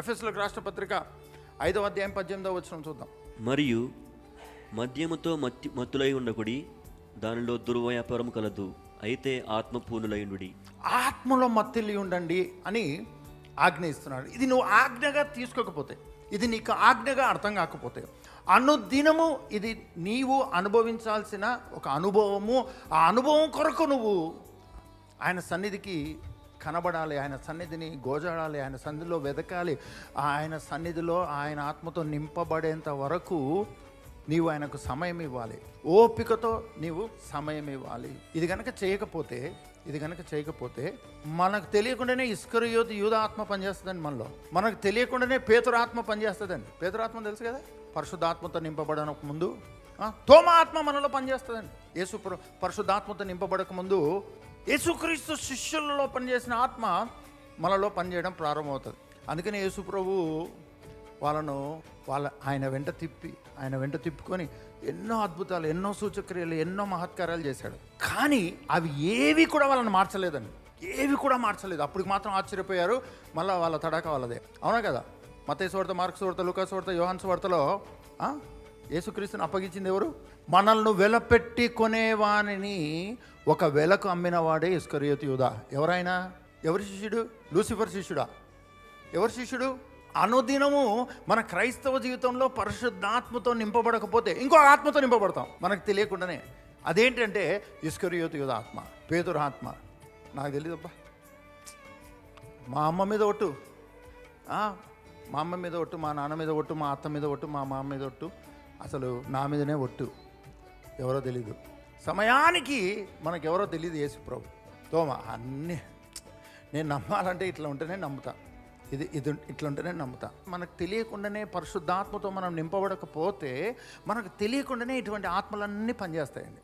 ఎఫ్ఎస్లోకి రాష్ట్ర పత్రిక ఐదవ అధ్యాయం పద్దెనిమిదవ వచ్చిన చూద్దాం. మరియు మద్యముతో మత్తి మత్తులై ఉండకుడి దానిలో దుర్వ్యాపారం కలదు. అయితే ఆత్మ పూర్ణులైండుడి ఆత్మలో మత్తిల్లి ఉండండి అని ఆజ్ఞ ఇస్తున్నాడు ఇది నువ్వు ఆజ్ఞగా తీసుకోకపోతే ఇది నీకు ఆజ్ఞగా అర్థం కాకపోతే అనుదినము ఇది నీవు అనుభవించాల్సిన ఒక అనుభవము. ఆ అనుభవం కొరకు నువ్వు ఆయన సన్నిధికి కనబడాలి ఆయన సన్నిధిని గోజాడాలి ఆయన సన్నిధిలో వెతకాలి ఆయన సన్నిధిలో ఆయన ఆత్మతో నింపబడేంత వరకు నీవు ఆయనకు సమయం ఇవ్వాలి. ఓపికతో నీవు సమయం ఇవ్వాలి. ఇది కనుక చేయకపోతే ఇది కనుక చేయకపోతే మనకు తెలియకుండానే ఇస్కరియోతు యూద ఆత్మ పనిచేస్తుందండి మనలో. మనకు తెలియకుండానే పేతురాత్మ పనిచేస్తుందండి. పేతురాత్మ తెలుసు కదా? పరిశుద్ధాత్మతో నింపబడనకు ముందు తోమ ఆత్మ మనలో పనిచేస్తుందండి. యేసు పరిశుద్ధాత్మతో నింపబడక ముందు యేసుక్రీస్తు శిష్యులలో పనిచేసిన ఆత్మ మనలో పనిచేయడం ప్రారంభమవుతుంది. అందుకని యేసు ప్రభు వాళ్ళను వాళ్ళ ఆయన వెంట తిప్పి ఆయన వెంట తిప్పుకొని ఎన్నో అద్భుతాలు ఎన్నో సూచక్రియలు ఎన్నో మహత్కారాలు చేశాడు. కానీ అవి ఏవి కూడా వాళ్ళని మార్చలేదండి. ఏవి కూడా మార్చలేదు. అప్పటికి మాత్రం ఆశ్చర్యపోయారు. మళ్ళీ వాళ్ళ తడాక వాళ్ళదే. అవునా కదా? మత మార్క్స్ వార్త లుకాస్ వార్త యోహాన్స్ వార్తలో యేసుక్రీస్తుని అప్పగించింది ఎవరు? మనల్ని వెలపెట్టి కొనేవానిని ఒక వెలకు అమ్మిన వాడే యూదా. ఎవరైనా ఎవరి శిష్యుడు? లూసిఫర్ శిష్యుడా? ఎవరి శిష్యుడు? అనుదినము మన క్రైస్తవ జీవితంలో పరిశుద్ధాత్మతో నింపబడకపోతే ఇంకో ఆత్మతో నింపబడతాం. మనకు తెలియకుండానే. అదేంటంటే ఇస్కరియోతు యూదా ఆత్మ పేదరు ఆత్మ. నాకు తెలియదబ్బా మా అమ్మ మీద ఒట్టు. మా అమ్మ మీద ఒట్టు మా నాన్న మీద ఒట్టు మా అత్త మీద ఒట్టు మా మామ మీద ఒట్టు. అసలు నా మీదనే ఒట్టు. ఎవరో తెలీదు. సమయానికి మనకెవరో తెలియదు యేసు ప్రభు. తోమ అన్నీ నేను నమ్మాలంటే ఇట్లా ఉంటేనే నమ్ముతా. ఇది ఇది ఇట్లా ఉంటేనే నమ్ముతా. మనకు తెలియకుండానే పరిశుద్ధాత్మతో మనం నింపబడకపోతే మనకు తెలియకుండానే ఇటువంటి ఆత్మలన్నీ పనిచేస్తాయండి.